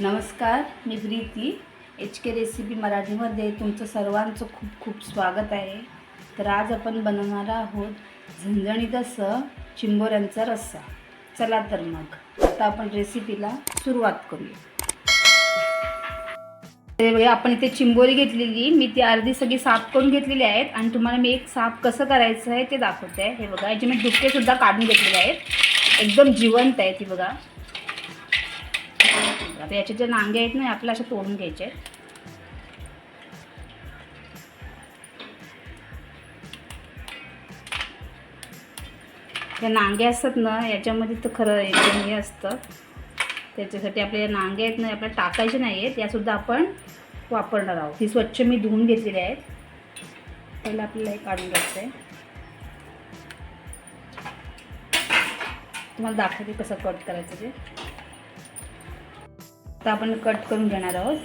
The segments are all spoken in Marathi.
नमस्कार मी प्रीती. एच के रेसिपी मराठीमध्ये तुमचं सर्वांचं खूप खूप स्वागत आहे. तर आज आपण बनवणार आहोत झणझणीत असं चिंबोऱ्यांचा रस्सा. चला तर मग आता आपण रेसिपीला सुरुवात करूया. तर बघा आपण इथे चिंबोरी घेतलेली मी ती अर्धी सगळी साफ करून घेतलेली आहेत आणि तुम्हाला मी एक साफ कसं करायचं आहे ते दाखवते. आहे हे बघा याचे मी डुक्केसुद्धा काढून घेतलेले आहेत. एकदम जिवंत आहे ती बघा. आता याचे जे नांगे आहेत ना आपल्याला असे तोडून घ्यायचे आहेत. या नांगे असतात ना याच्यामध्ये तर खरं एकदम हे असतं. त्याच्यासाठी आपले या नांगे आहेत ना आपल्याला टाकायचे नाही आहेत. यासुद्धा आपण वापरणार आहोत. ही स्वच्छ मी धुवून घेतलेली आहेत. पहिलं आपल्याला हे काढून घ्यायचं आहे तुम्हाला दाखवते कसं कट करायचं ते. आता आपण कट करून घेणार आहोत.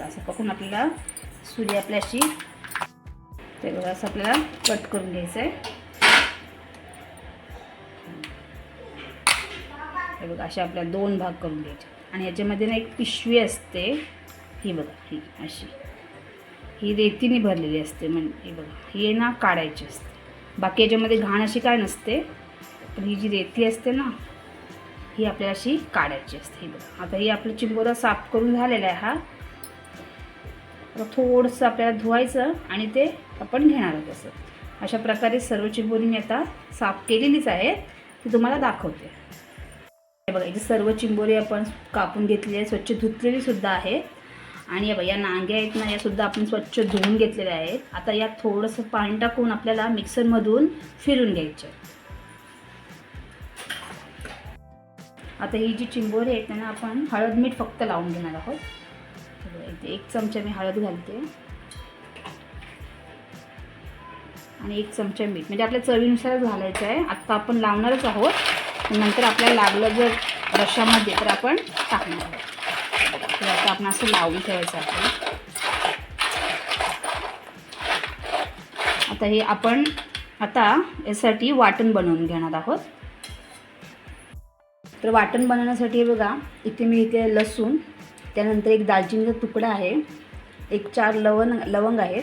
असं पकडून आपल्याला सुरी आपल्याशी ते बघा असं आपल्याला कट करून घ्यायचं आहे हे बघा असे आपल्याला दोन भाग करून घ्यायचे. आणि याच्यामध्ये ना एक पिशवी असते. ही बघा ही अशी. ही रेतीने भरलेली असते. म्हणजे हे बघा ही ना काढायची असते. बाकी याच्यामध्ये घाण अशी काय नसते. पण ही जी रेती असते ना ही आपल्याला अशी काढायची असते. ही बघा. आता ही आपलं चिंबोरा साफ करून झालेला आहे हा. आता थोडंसं आपल्याला धुवायचं आणि ते आपण घेणार आहोत असं. अशा प्रकारे सर्व चिंबोरी मी आता साफ केलेलीच आहे ती तुम्हाला दाखवते. बघा इथे सर्व चिंबोरी आपण कापून घेतलेली आहे स्वच्छ धुतलेली सुद्धा आहे आणि बघा या नांग्या आहेत ना यासुद्धा आपण स्वच्छ धुवून घेतलेल्या आहेत. आता यात थोडंसं पाणी टाकून आपल्याला मिक्सरमधून फिरून घ्यायचं आता ही जी चिंबोरी आहे त्यांना आपण हळद मीठ फक्त लावून घेणार आहोत. इथे एक चमचा मी हळद घालते. आणि एक चमचा मीठ. म्हणजे आपल्या चवीनुसारच घालायचं आहे. आत्ता आपण लावणारच आहोत. नंतर आपल्याला लागलं जर रशामध्ये तर आपण टाकणार आहोत. तर आता आपण असं लावून ठेवायचं आहे. आता हे आपण आता यासाठी वाटण बनवून घेणार आहोत. तर वाटण बनवण्यासाठी बघा इथे मी इथे लसूण त्यानंतर एक दालचिनीचा तुकडा आहे एक चार लवण लवंग आहेत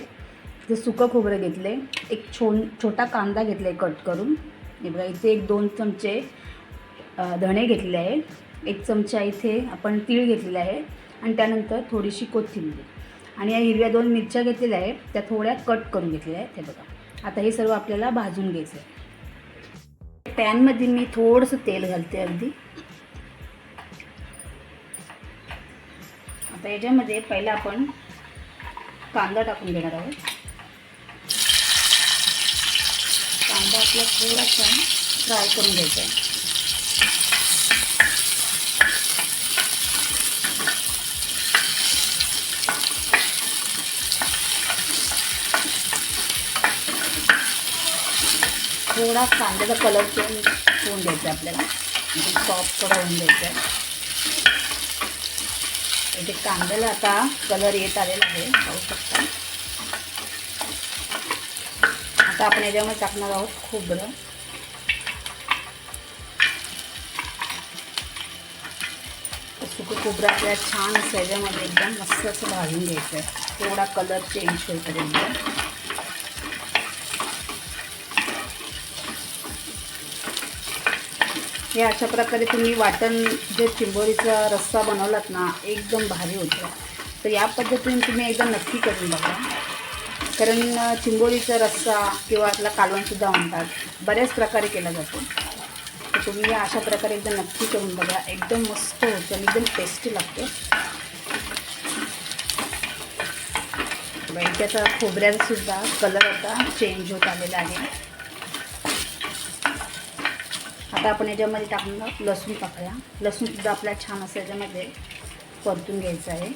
ते सुकं खोबरं घेतले एक छो छोटा कांदा घेतला आहे कट करून. हे बघा इथे एक दोन चमचे धणे घेतले आहे एक चमचा इथे आपण तीळ घेतलेला आहे आणि त्यानंतर थोडीशी कोथिंबीर. आणि या हिरव्या दोन मिरच्या घेतलेल्या आहेत त्या थोड्या कट करून घेतलेल्या आहेत ते बघा. आता हे सर्व आपल्याला भाजून घ्यायचं आहे. पॅनमध्ये मी थोडंसं तेल घालते अगदी. आता याच्यामध्ये पहिला आपण कांदा टाकून देणार आहोत. कांदा आपला थोडासा फ्राय करून घ्यायचा आहे. थोडा कांद्याचा कलर चेंज होऊन द्यायचा आहे आपल्याला. म्हणजे सॉफ्ट होऊन द्यायचा. आहे इथे कांद्याला आता कलर येत आलेला आहे. पाहू शकता. आता आपण याच्यामध्ये टाकणार आहोत खोबरं. सुकं खोबरं आपल्याला छान असं याच्यामध्ये एकदम मस्त असं भाजून घ्यायचं आहे थोडा कलर चेंज होईपर्यंत हे अशा प्रकारे तुम्ही वाटण जे चिंबोरीचा रस्सा बनवलात ना एकदम भारी होतं. तर या पद्धतीने तुम्ही एकदा नक्की करून बघा. कारण चिंबोरीचा रस्सा किंवा आपला कालवणसुद्धा म्हणतात बऱ्याच प्रकारे केला जातो. तर तुम्ही या अशा प्रकारे एकदम नक्की करून बघा. एकदम मस्त होतं आणि एकदम टेस्टी लागतं. बाई त्याचा खोबऱ्याचासुद्धा कलर आता चेंज होत आलेला आहे. आता आपण याच्यामध्ये टाकून लसूण टाकूया. लसूणसुद्धा आपल्या छान असं याच्यामध्ये परतून घ्यायचं आहे.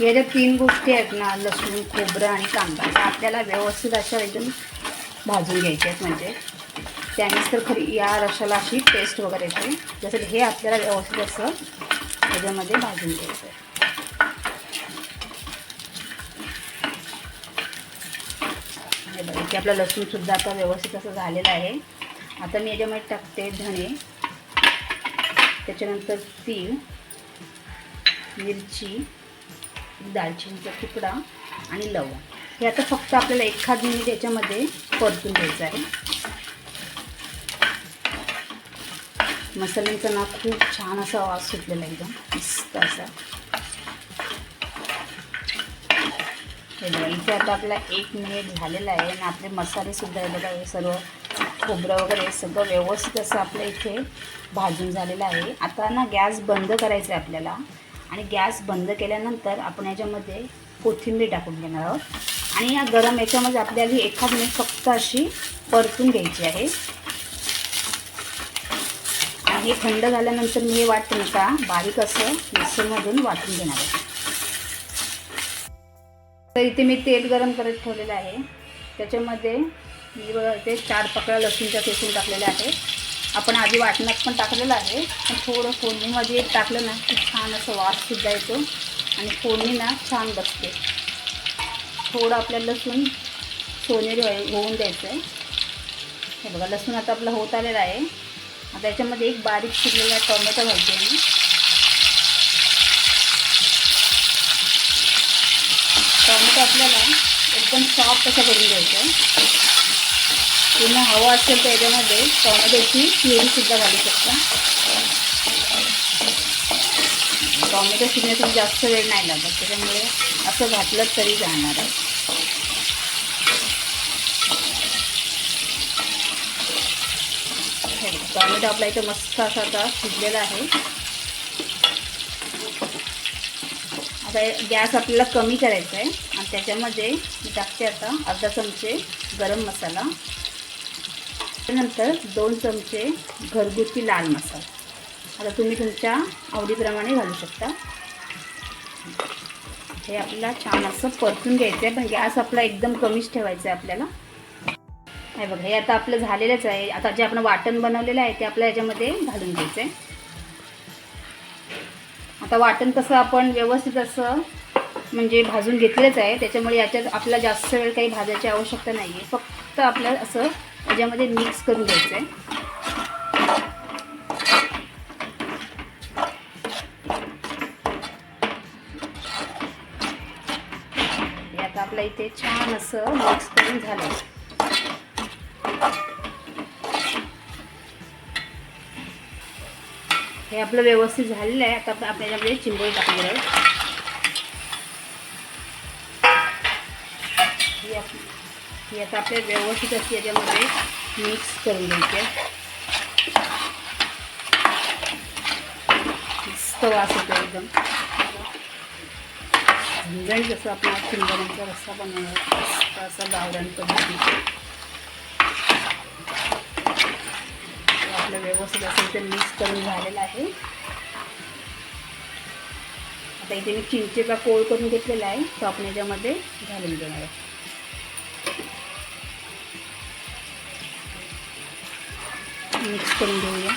या ज्या तीन गोष्टी आहेत ना लसूण खोबरं आणि कांदा आपल्याला व्यवस्थित अशा एकदम भाजून घ्यायच्या आहेत. म्हणजे त्यानेच तर खरी या रशाला अशी टेस्ट वगैरे येते. जसं हे आपल्याला व्यवस्थित असं याच्यामध्ये भाजून घ्यायचं आहे. बाकी आपला की आपलं लसूणसुद्धा आता व्यवस्थित असं झालेलं आहे. आता मी याच्यामध्ये टाकते धणे त्याच्यानंतर तीळ मिरची दालचिनीचा तुकडा आणि लवंग. हे आता फक्त आपल्याला एखाद मिनिट याच्यामध्ये परतून घ्यायचं आहे. मसाल्यांचा ना खूप छान असा वास सुटलेला आहे एकदम. मस्त असा हे बघा इथे आता आपला एक मिनिट झालेला आहे आणि आपले मसालेसुद्धा आहे बघा हे सर्व खोबरं वगैरे सगळं व्यवस्थित असं आपल्या इथे भाजून झालेलं आहे. आता ना गॅस बंद करायचा आहे आपल्याला आणि गॅस बंद केल्यानंतर आपण याच्यामध्ये कोथिंबीर टाकून घेणार आहोत. आणि या गरम याच्यामध्ये आपल्याला ही एखाद मिनिट फक्त अशी परतून घ्यायची आहे. आणि हे थंड झाल्यानंतर मी हे वाटतं का बारीक असं मिक्सरमधून वाटून घेणार आहे. तर इथे मी तेल गरम करत ठेवलेलं आहे. त्याच्यामध्ये मी बघा चार पकड्या लसूणच्या पेसून टाकलेल्या आहे आपण आधी वाटणात पण टाकलेलं आहे. पण थोडं फोडणीमध्ये टाकलं ना की छान असं वाससुद्धा येतो. आणि फोडणी ना छान बसते. थोडं आपल्याला लसूण सोनेरी होऊन द्यायचं आहे. हे बघा लसूण आता आपला होत आलेला आहे. आता याच्यामध्ये एक बारीक चिरलेला टोमॅटो घालते मी. टोमॅटो आपल्याला एकदम सॉफ्ट असं करून घ्यायचं आहे. पूर्ण हवं असेल तर याच्यामध्ये टोमॅटोची प्युरीसुद्धा घालू शकता. टोमॅटो शिजण्यासाठी जास्त वेळ नाही लागत त्याच्यामुळे असं घातलं तरी जाणार आहे. हे टोमॅटो आपला इथं मस्त असा आता शिजलेला आहे. आता गॅस आपल्याला कमी करायचा आहे. आणि त्याच्यामध्ये मी टाकते आता अर्धा चमचे गरम मसाला. त्यानंतर दोन चमचे घरगुती लाल मसाला. आता तुम्ही तुमच्या आवडीप्रमाणे घालू शकता. हे आपल्याला छान असं परतून घ्यायचं आहे. पण गॅस आपला एकदम कमीच ठेवायचा आहे आपल्याला. हे बघा हे आता आपलं झालेलंच आहे. आता जे आपण वाटण बनवलेलं आहे ते आपल्या याच्यामध्ये घालून घ्यायचं आहे. आता वाटण कसं आपण व्यवस्थित असं म्हणजे भाजून घेतलेच आहे. त्याच्यामुळे याच्यात आपल्याला जास्त वेळ काही भाजायची आवश्यकता नाही आहे फक्त आपल्याला असं याच्यामध्ये मिक्स करून घ्यायचं आहे आता आपल्या इथे छान असं मिक्स करून झालं हे व्यवस्थित झालेलं आहे. आता आपण याच्यामध्ये चिंबोळी ही ही आता व्यवस्थित मिक्स येतो एकदम. जसं आपण चिंबोऱ्यांचा रस्सा बनवणार हे व्यवस्थित असं इथे मिक्स करून झालेलं आहे. आता इथे मी चिंचेचा कोळ करून घेतलेला आहे. तो आपण याच्यामध्ये घालून देणार आहे. मिक्स करून घेऊया.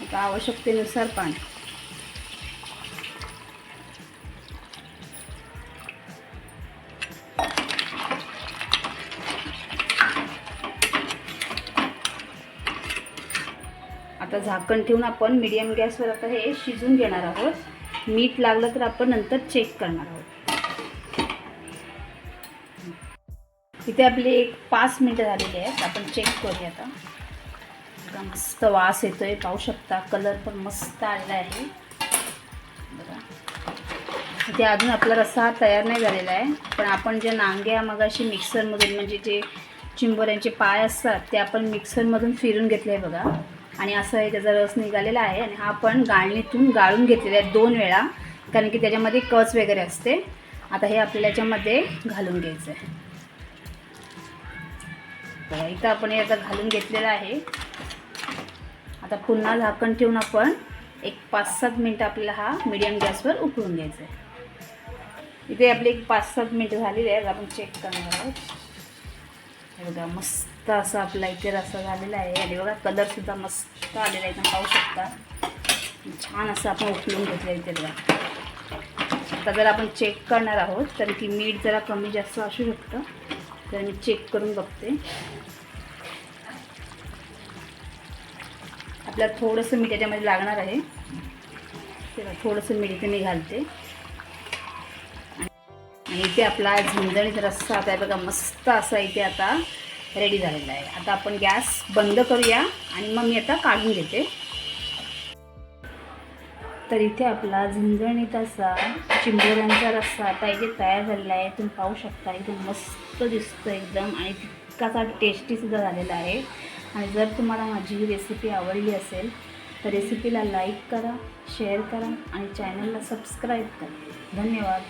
आता आवश्यकतेनुसार पाणी. आता झाकण ठेवून आपण मीडियम गॅसवर आता हे शिजून घेणार आहोत. मीठ लागलं तर आपण नंतर चेक करणार आहोत. इथे आपले एक पाच मिनटं झालेली आहेत. आपण चेक करूया आता. मस्त वास येतोय. पाहू शकता कलर पण मस्त आलेला आहे. बघा. इथे अजून आपला रस्सा हा तयार नाही झालेला आहे. पण आपण जे नांग्या मगाशी मिक्सरमधून म्हणजे जे चिंबोऱ्यांचे पाय असतात ते आपण मिक्सरमधून फिरून घेतले आहे बघा. आणि असं हे त्याचा रस निघालेला आहे आणि हा आपण गाळणीतून गाळून घेतलेला आहे दोन वेळा कारण की त्याच्यामध्ये कच वगैरे असते. आता हे आपल्याला याच्यामध्ये घालून घ्यायचं आहे इथं आपण याचा घालून घेतलेला आहे. आता पुन्हा झाकण ठेवून आपण एक पाच सात मिनटं आपल्याला हा मिडियम गॅसवर उकळून घ्यायचा आहे इथे आपली एक पाच सात मिनटं झालेली आहेत आपण चेक करणार आहोत. बघा मस्त. असं आपला इथे रस्सा झालेला आहे. आणि बघा कलरसुद्धा मस्त आलेला आहे. पाहू शकता. छान असं आपण उकळून घेतलं इथे बघा. आता जर आपण चेक करणार आहोत तर की मीठ जरा कमी जास्त असू शकतं. तर मी चेक करून बघते. आपल्याला थोडंसं मीठ याच्यामध्ये लागणार आहे. तेव्हा थोडंसं मीठ इथे मी घालते. आणि इथे आपला झणझणीत रस्सा आता आहे बघा मस्त असा इथे आता रेडी झालेला आहे. आता आपण गॅस बंद करूया आणि मग मी आता काढून घेते. तर इथे आपला झणझणीत असा चिंबोऱ्यांचा रस्सा आता इथे तयार झालेला आहे. तुम्ही पाहू शकता इथे मस्त दिसतं एकदम आणि तितकासा टेस्टीसुद्धा झालेला आहे. आणि जर तुम्हाला माझी ही रेसिपी आवडली असेल तर रेसिपीला लाईक करा शेअर करा आणि चॅनलला सबस्क्राईब करा. धन्यवाद.